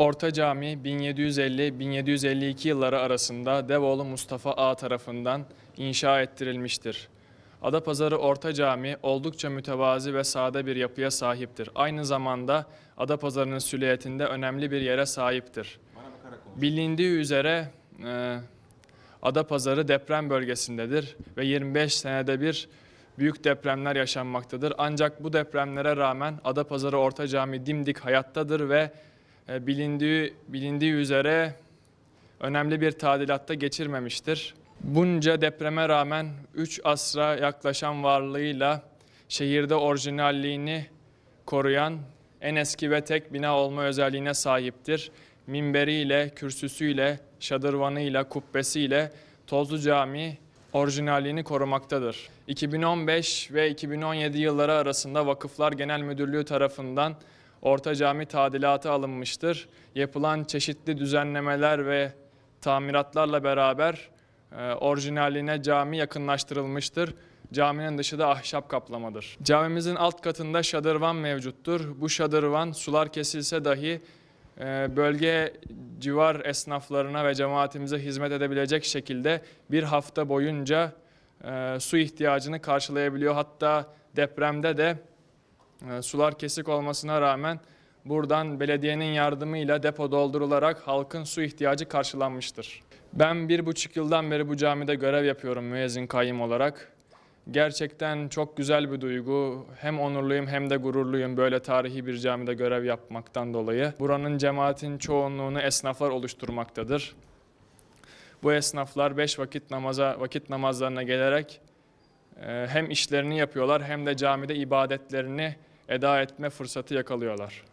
Orta Cami 1750-1752 yılları arasında Devoğlu Mustafa Ağa tarafından inşa ettirilmiştir. Adapazarı Orta Cami oldukça mütevazi ve sade bir yapıya sahiptir. Aynı zamanda Adapazarı'nın süliyetinde önemli bir yere sahiptir. Bilindiği üzere e, Adapazarı deprem bölgesindedir ve 25 senede bir büyük depremler yaşanmaktadır. Ancak bu depremlere rağmen Adapazarı Orta Cami dimdik hayattadır ve bilindiği bilindiği üzere önemli bir tadilatta geçirmemiştir. Bunca depreme rağmen 3 asra yaklaşan varlığıyla şehirde orijinalliğini koruyan en eski ve tek bina olma özelliğine sahiptir. Minberiyle, kürsüsüyle, şadırvanıyla, kubbesiyle Tozlu Cami orijinalliğini korumaktadır. 2015 ve 2017 yılları arasında Vakıflar Genel Müdürlüğü tarafından Orta Cami tadilatı alınmıştır. Yapılan çeşitli düzenlemeler ve tamiratlarla beraber e, orijinaline cami yakınlaştırılmıştır. Caminin dışı da ahşap kaplamadır. Camimizin alt katında şadırvan mevcuttur. Bu şadırvan sular kesilse dahi e, bölge civar esnaflarına ve cemaatimize hizmet edebilecek şekilde bir hafta boyunca e, su ihtiyacını karşılayabiliyor. Hatta depremde de e, sular kesik olmasına rağmen buradan belediyenin yardımıyla depo doldurularak halkın su ihtiyacı karşılanmıştır. Ben bir buçuk yıldan beri bu camide görev yapıyorum müezzin kayyım olarak. Gerçekten çok güzel bir duygu. Hem onurluyum hem de gururluyum böyle tarihi bir camide görev yapmaktan dolayı. Buranın cemaatin çoğunluğunu esnaflar oluşturmaktadır. Bu esnaflar beş vakit namaza vakit namazlarına gelerek e, hem işlerini yapıyorlar hem de camide ibadetlerini eda etme fırsatı yakalıyorlar.